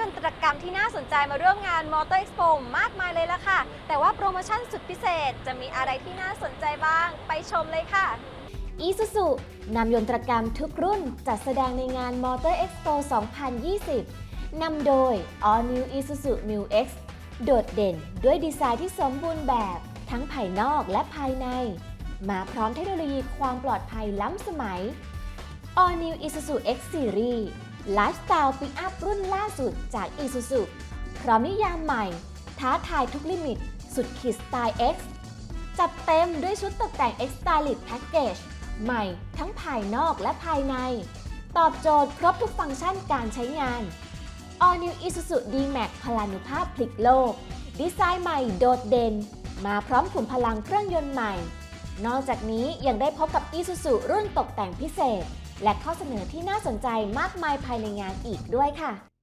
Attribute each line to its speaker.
Speaker 1: ยนตรกรรมที่น่าสนใจมาร่วมงาน Motor Expo มากมายเลยล่ะค่ะ แต่ว่าโปรโมชั่นสุดพิเศษจะมีอะไรที่น่าสนใจบ้าง ไปชมเลยค่ะ
Speaker 2: อีซูซูนำยนตรกรรมทุกรุ่นจัดแสดงในงาน Motor Expo 2020 นำโดย All New Isuzu Mu X โดดเด่นด้วยดีไซน์ที่สมบูรณ์แบบทั้งภายนอกและภายใน มาพร้อมเทคโนโลยีความปลอดภัยล้ำสมัย All New Isuzu X Series ไลฟ์สไตล์ปิกอัพรุ่นล่าสุดจาก Isuzu พร้อมนิยามใหม่ ท้าทายทุกลิมิต สุดขีดสไตล์ X จัดเต็มด้วยชุดตกแต่ง X Stylish Package ใหม่ทั้งภายนอกและภายใน ตอบโจทย์ครบทุกฟังก์ชันการใช้งาน All New Isuzu D-Max พลานุภาพพลิกโลก ดีไซน์ใหม่โดดเด่น มาพร้อมขุมพลังเครื่องยนต์ใหม่ นอกจากนี้ยังได้พบกับ Isuzu รุ่นตกแต่งพิเศษ และข้อเสนอที่น่าสนใจมากมายภายในงานอีกด้วยค่ะ